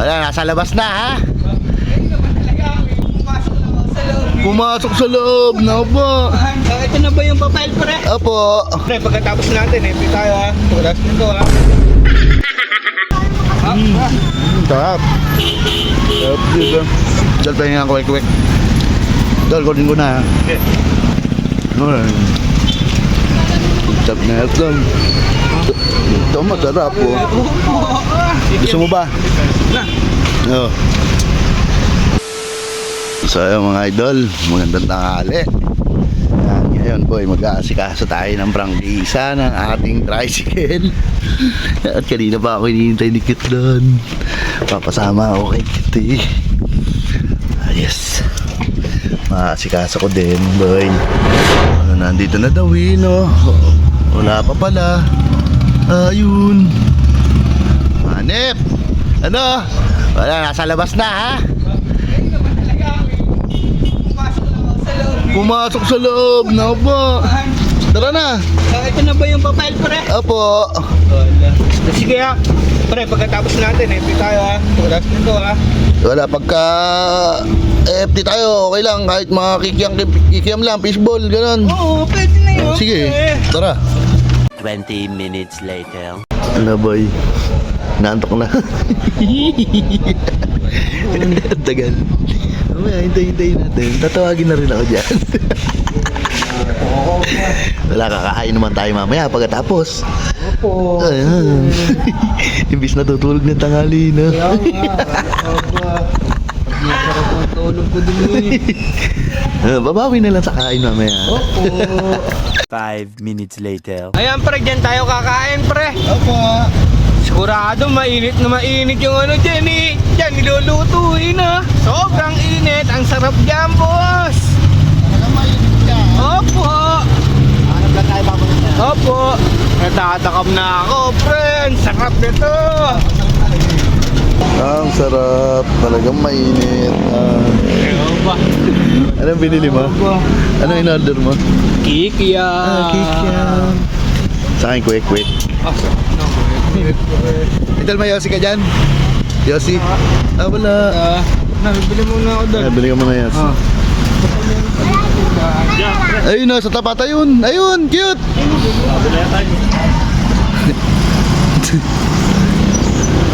Wala, nasa labas na ha. Pumasok sa loob. Na po. Ito na ba yung papel pre? Opo. Pre, pagkatapos natin, eh, tayo ha. Oras nito ha. Ah. Sarap. Sarap dito. Dal pa yung kwek kwek. Dal, kunin ko na ha. Okay. Alright. Sarap na ito. Ito masarap po. Ah. Gusto mo ba? Na. Oo. So ayun mga idol, magandang tanghali. Yan, ngayon po ay mag-aasikaso tayo ng prangkisa ng ating tricycle. At kanina pa ako hinihintay ni Kit doon. Papasama ako kay Kit eh. Ayos. Maasikaso ko din, boy. Ano, nandito na daw eh, no? Wala pa pala. Ayun. Hanep! Ano? Wala, nasa labas na ha? Pumasok sa loob. Po. Ah, Tara na. ah, ito na ba yung papel pre? Opo. Wala. Sige ha. Pre, pagkatapos natin, eh, tayo ha. Oras nito ha. Wala, pagka FT tayo, okay lang. Kahit mga kikiam, kikiam lang, fishball, ganun. Oo, pwede na yun. Sige, tara. 20 minutes later. Ano boy? Nantok na. Tagal. Mamaya, hintay-hintay natin. Tatawagin na rin ako dyan. Wala, kakain naman tayo mamaya pagkatapos. Opo. Ayan. Imbis na tutulog ng tanghali na. Kaya nga. Masarap ang tulog ko din eh. Ah, babawi na lang sa kain mamaya. Opo. 5 minutes later. Ayan pre, dyan tayo kakain pre. Opo. Sigurado mainit na mainit yung ano dyan eh. Dyan nilulutuin ah. Sobrang init. Ang sarap dyan boss. Opo. Hanap lang tayo papunta. Opo. Natatakam na ako pre. Ang sarap nito. Ang sarap. Talagang mainit. Ah, ba? Anong binili mo? Ano in-order mo? Kikiya. Ah, kikiam. Sa akin, quick, quick. Ah, no. Idol, may Yossi ka dyan? Yossi? Ah, wala. Ah, nabibili muna ako doon. Nabili ka mo na Yossi. Ah. Ayun na, sa tapat. Ayun, ayun, cute.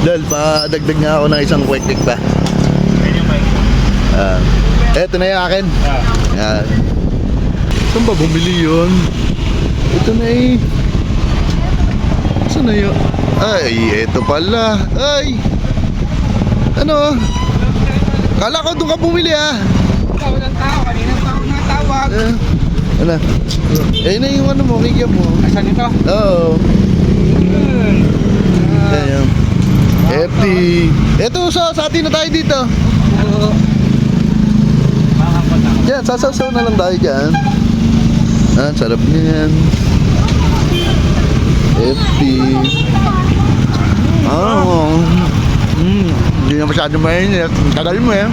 Dal, pa dagdag nga ako ng isang quick quick pa. Ah, eto na yung akin. Yan. Saan ba bumili yun? Ito na eh. Saan na yun? Ay, eto pala. Ay! Ano? Kala ko doon ka bumili ah. Ikaw ng tao, kanina pa ako natawag. Eh, ano? Eh, na yung ano mo, kikya mo. Asan ito? Oo. Ayan. FT. Ito, sa, sa atin na tayo dito. Yan, sasasaw na lang tayo dyan. Ah, sarap niyan. FT. Ah, oh. Mm, hindi na masyado mainit. Tagal mo eh.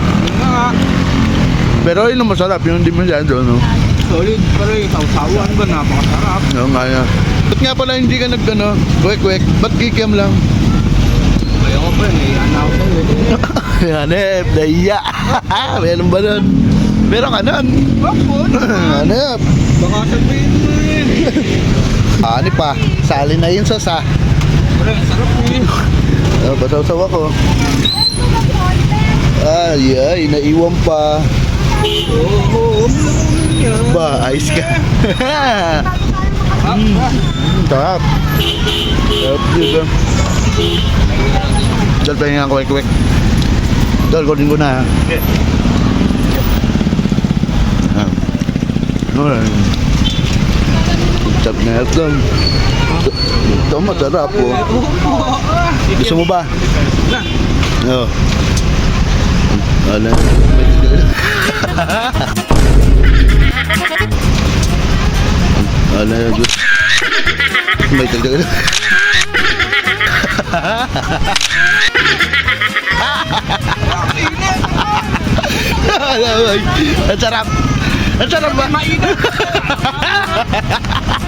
Pero yun ang masarap, yung hindi masyado, no? solid pa rin. Sausawan ba? Napakasarap. Oo nga yan. Ba't nga pala hindi ka nag ano, kwek kwek? Ba't kikiam lang? Kaya ko pa, may ano ako sa'yo. eh. Hanep, naiya. Meron ba nun? Meron ka nun. Opo, Hanep. baka sabihin mo eh. Ano pa? Sali na yun sa sa. Pre, sarap eh. Oh, basaw-saw ako. Ay, ay, naiwan pa. Oo. Ba, ayos ka. Ah, ah. Sarap. Sarap dito. Dal pa yung kwek kwek. Dal, kunin ko na. ha. Okay. Alright. Sarap na ito. Ito masarap po. Ah. Gusto mo ba? Na. Oo. Wala. Wala. May dagdag. Ang sarap. Sarap ba? Mainit.